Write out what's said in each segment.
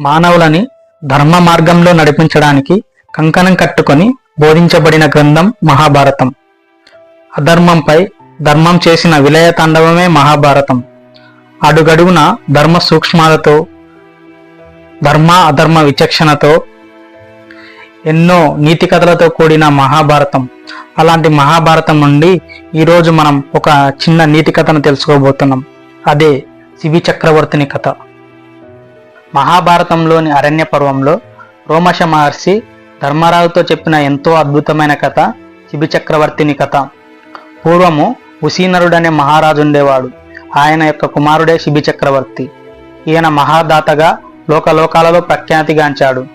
మానవులని ధర్మ మార్గంలో నడిపించడానికి కంకణం కట్టుకొని బోధించబడిన గ్రంథం మహాభారతం. అధర్మంపై ధర్మం చేసిన విలయ తాండవమే మహాభారతం. అడుగడుగున ధర్మ సూక్ష్మాలతో ధర్మ అధర్మ విచక్షణతో ఎన్నో నీతి కథలతో కూడిన మహాభారతం. అలాంటి మహాభారతం నుండి ఈరోజు మనం ఒక చిన్న నీతి కథను తెలుసుకోబోతున్నాం. అదే శివి చక్రవర్తిని కథ. మహాభారతంలోని అరణ్య పర్వంలో రోమశ మహర్షి ధర్మరాజుతో చెప్పిన ఎంతో అద్భుతమైన కథ శిబి చక్రవర్తిని కథ. పూర్వము ఉసీనరుడనే మహారాజు ఉండేవాడు. ఆయన యొక్క కుమారుడే శిబి చక్రవర్తి. ఈయన మహాదాతగా లోకలోకాలలో ప్రఖ్యాతిగాంచాడు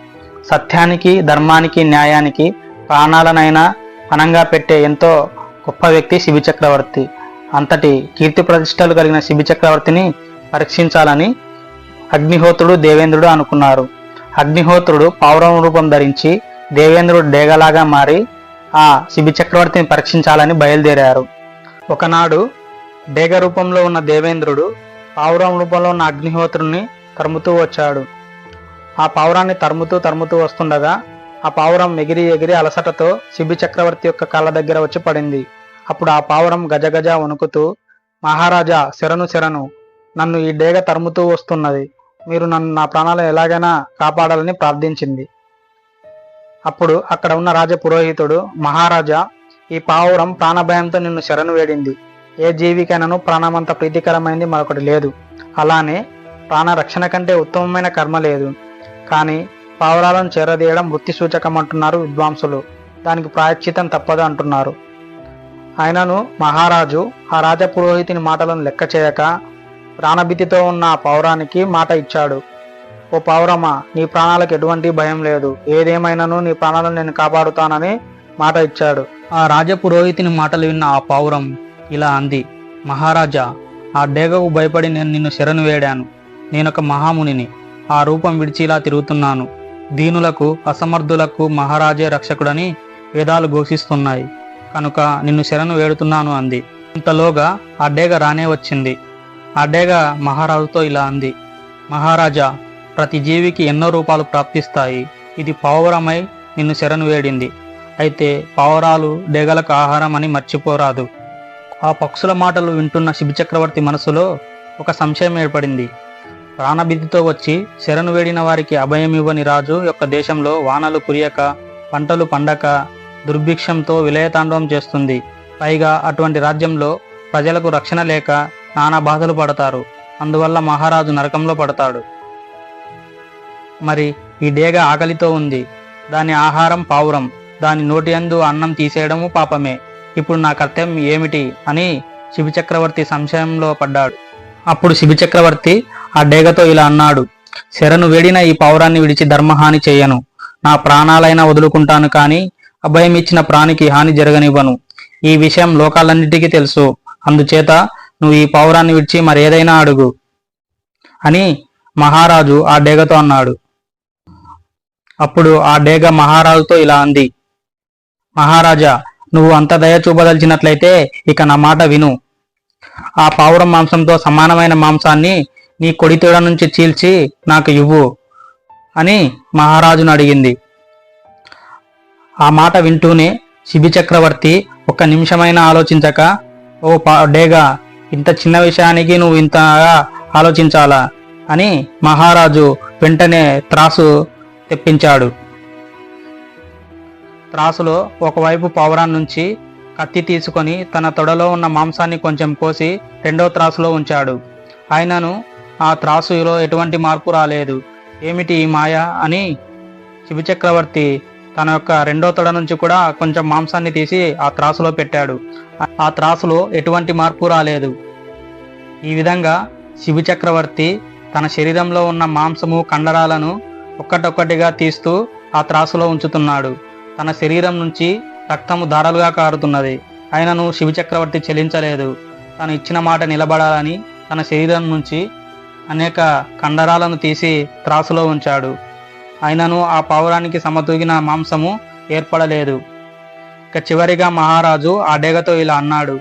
సత్యానికి ధర్మానికి న్యాయానికి ప్రాణాలనైనా పనంగా పెట్టే ఎంతో గొప్ప వ్యక్తి శిబి చక్రవర్తి. అంతటి కీర్తి ప్రతిష్టలు కలిగిన శిబి చక్రవర్తిని పరీక్షించాలని అగ్నిహోత్రుడు దేవేంద్రుడు అనుకున్నారు. అగ్నిహోత్రుడు పౌరం రూపం ధరించి దేవేంద్రుడు డేగలాగా మారి ఆ శిబి చక్రవర్తిని పరీక్షించాలని బయలుదేరారు. ఒకనాడు డేగ రూపంలో ఉన్న దేవేంద్రుడు పావురం రూపంలో ఉన్న అగ్నిహోత్రుని తరుముతూ వచ్చాడు. ఆ పావురాన్ని తరుముతూ తరుముతూ వస్తుండగా ఆ పావురం ఎగిరి ఎగిరి అలసటతో శిబి చక్రవర్తి యొక్క కాళ్ళ దగ్గర వచ్చి పడింది. అప్పుడు ఆ పావురం గజగజ వణుకుతూ మహారాజా శరణు శరణు నన్ను ఈ డేగ తరుముతూ వస్తున్నది. మీరు నన్ను నా ప్రాణాలు ఎలాగైనా కాపాడాలని ప్రార్థించింది. అప్పుడు అక్కడ ఉన్న రాజ పురోహితుడు మహారాజా ఈ పావురం ప్రాణభయంతో నిన్ను శరణు వేడింది. ఏ జీవికైనాను ప్రాణమంత ప్రీతికరమైంది మరొకటి లేదు. అలానే ప్రాణ రక్షణ కంటే ఉత్తమమైన కర్మ లేదు. కానీ పావురాలను చేరదీయడం వృత్తి సూచకం అంటున్నారు విద్వాంసులు. దానికి ప్రాయశ్చితం తప్పదు అంటున్నారు. అయినను మహారాజు ఆ రాజ పురోహితుని మాటలను లెక్క చేయక ప్రాణభీతితో ఉన్న ఆ పౌరానికి మాట ఇచ్చాడు. ఓ పౌరమా నీ ప్రాణాలకు ఎటువంటి భయం లేదు. ఏదేమైనాను నీ ప్రాణాలను నేను కాపాడుతానని మాట ఇచ్చాడు. ఆ రాజ పురోహితుని మాటలు విన్న ఆ పౌరం ఇలా అంది. మహారాజా ఆ డేగకు భయపడి నేను నిన్ను శరణు వేడాను. నేనొక మహామునిని. ఆ రూపం విడిచి ఇలా తిరుగుతున్నాను. దీనులకు అసమర్థులకు మహారాజే రక్షకుడని వేదాలు ఘోషిస్తున్నాయి. కనుక నిన్ను శరణు వేడుతున్నాను అంది. ఇంతలోగా ఆ డేగ రానే వచ్చింది. ఆ డేగ మహారాజుతో ఇలా అంది మహారాజా ప్రతి జీవికి ఎన్నో రూపాలు ప్రాప్తిస్తాయి. ఇది పావురమై నిన్ను శరణు వేడింది. అయితే పావురాలు డేగలకు ఆహారం అని మర్చిపోరాదు. ఆ పక్షుల మాటలు వింటున్న శిబిచక్రవర్తి మనసులో ఒక సంశయం ఏర్పడింది. ప్రాణభిధితో వచ్చి శరణు వేడిన వారికి అభయం ఇవ్వని రాజు యొక్క దేశంలో వానలు కురియక పంటలు పండక దుర్భిక్షంతో విలయతాండవం చేస్తుంది. పైగా అటువంటి రాజ్యంలో ప్రజలకు రక్షణ లేక నానా బాధలు పడతారు. అందువల్ల మహారాజు నరకంలో పడతాడు. మరి ఈ డేగ ఆకలితో ఉంది. దాని ఆహారం పావురం. దాని నోటి అందు అన్నం తీసేయడము పాపమే. ఇప్పుడు నా కర్తవ్యం ఏమిటి? అని శిబిచక్రవర్తి సంశయంలో పడ్డాడు. అప్పుడు శిబిచక్రవర్తి ఆ డేగతో ఇలా అన్నాడు. శరణు వేడిన ఈ పావురాన్ని విడిచి ధర్మహాని చేయను. నా ప్రాణాలైనా వదులుకుంటాను కానీ అభయం ఇచ్చిన ప్రాణికి హాని జరగనివ్వను. ఈ విషయం లోకాలన్నిటికీ తెలుసు. అందుచేత నువ్వు ఈ పౌరాన్ని విడిచి మరేదైనా అడుగు అని మహారాజు ఆ డేగతో అన్నాడు. అప్పుడు ఆ డేగ మహారాజుతో ఇలా అంది మహారాజా నువ్వు అంత దయ చూపదలిచినట్లయితే ఇక నా మాట విను. ఆ పావురం మాంసంతో సమానమైన మాంసాన్ని నీ కొడితేడ నుంచి చీల్చి నాకు ఇవ్వు అని మహారాజును అడిగింది. ఆ మాట వింటూనే శిబి చక్రవర్తి ఒక్క నిమిషమైనా ఆలోచించక ఓ పా డేగా ఇంత చిన్న విషయానికి నువ్వు ఇంతగా ఆలోచించాలా? అని మహారాజు వెంటనే త్రాసు తెప్పించాడు. త్రాసులో ఒకవైపు పావురాన్ నుంచి కత్తి తీసుకొని తన తొడలో ఉన్న మాంసాన్ని కొంచెం కోసి రెండో త్రాసులో ఉంచాడు. ఆయనను ఆ త్రాసులో ఎటువంటి మార్పు రాలేదు. ఏమిటి ఈ మాయ అని శివచక్రవర్తి తన యొక్క రెండో తొడ నుంచి కూడా కొంచెం మాంసాన్ని తీసి ఆ త్రాసులో పెట్టాడు. ఆ త్రాసులో ఎటువంటి మార్పు రాలేదు. ఈ విధంగా శివ చక్రవర్తి తన శరీరంలో ఉన్న మాంసము కండరాలను ఒక్కటొక్కటిగా తీస్తూ ఆ త్రాసులో ఉంచుతున్నాడు. తన శరీరం నుంచి రక్తము ధారలుగా కారుతున్నది. ఆయనను శివ చక్రవర్తి చెలించలేదు. తను ఇచ్చిన మాట నిలబడాలని తన శరీరం నుంచి అనేక కండరాలను తీసి త్రాసులో ఉంచాడు. అయినను ఆ పావురానికి సమతూగిన మాంసము ఏర్పడలేదు. ఇక చివరిగా మహారాజు ఆ డేగతో ఇలా అన్నాడు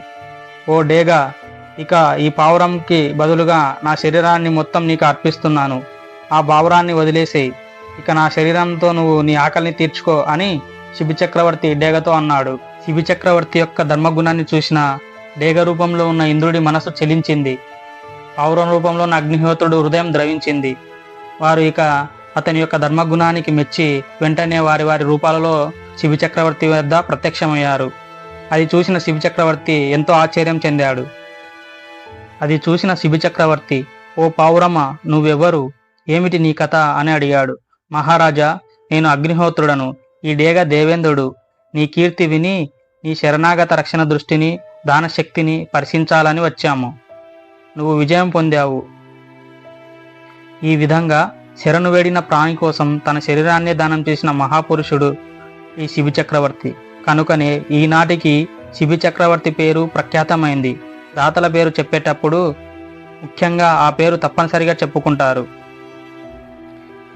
ఓ డేగా ఇక ఈ పావురంకి బదులుగా నా శరీరాన్ని మొత్తం నీకు అర్పిస్తున్నాను. ఆ పావురాన్ని వదిలేసేయి. ఇక నా శరీరంతో నువ్వు నీ ఆకలిని తీర్చుకో అని శిబిచక్రవర్తి డేగతో అన్నాడు. శిబిచక్రవర్తి యొక్క ధర్మగుణాన్ని చూసిన డేగ రూపంలో ఉన్న ఇంద్రుడి మనసు చెలించింది. పావురం రూపంలో ఉన్న అగ్నిహోత్రుడు హృదయం ద్రవించింది. వారు ఇక అతని యొక్క ధర్మగుణానికి మెచ్చి వెంటనే వారి వారి రూపాలలో శిబి చక్రవర్తి వద్ద ప్రత్యక్షమయ్యారు. అది చూసిన శిబి చక్రవర్తి ఎంతో ఆశ్చర్యం చెందాడు. అది చూసిన శిబి చక్రవర్తి ఓ పావురమ్మ నువ్వెవరు ఏమిటి నీ కథ? అని అడిగాడు. మహారాజా నేను అగ్నిహోత్రుడను. ఈ డేగ దేవేంద్రుడు. నీ కీర్తి విని నీ శరణాగత రక్షణ దృష్టిని దానశక్తిని పరిశీలించాలని వచ్చాము. నువ్వు విజయం పొందావు. ఈ విధంగా శరణు వేడిన ప్రాణి కోసం తన శరీరాన్నే దానం చేసిన మహాపురుషుడు ఈ శిబి చక్రవర్తి. కనుకనే ఈనాటికి శివ చక్రవర్తి పేరు ప్రఖ్యాతమైంది. దాతల పేరు చెప్పేటప్పుడు ముఖ్యంగా ఆ పేరు తప్పనిసరిగా చెప్పుకుంటారు.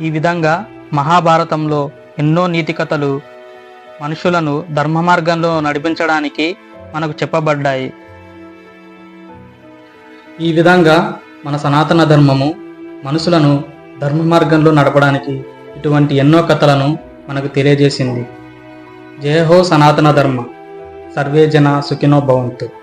ఈ విధంగా మహాభారతంలో ఎన్నో నీతి కథలు మనుషులను ధర్మ మార్గంలో నడిపించడానికి మనకు చెప్పబడ్డాయి. ఈ విధంగా మన సనాతన ధర్మము మనుషులను ధర్మ మార్గంలో నడపడానికి ఇటువంటి ఎన్నో కథలను మనకు తెలియజేసింది. జయహో సనాతన ధర్మ. సర్వే జన సుఖినో భవంతు.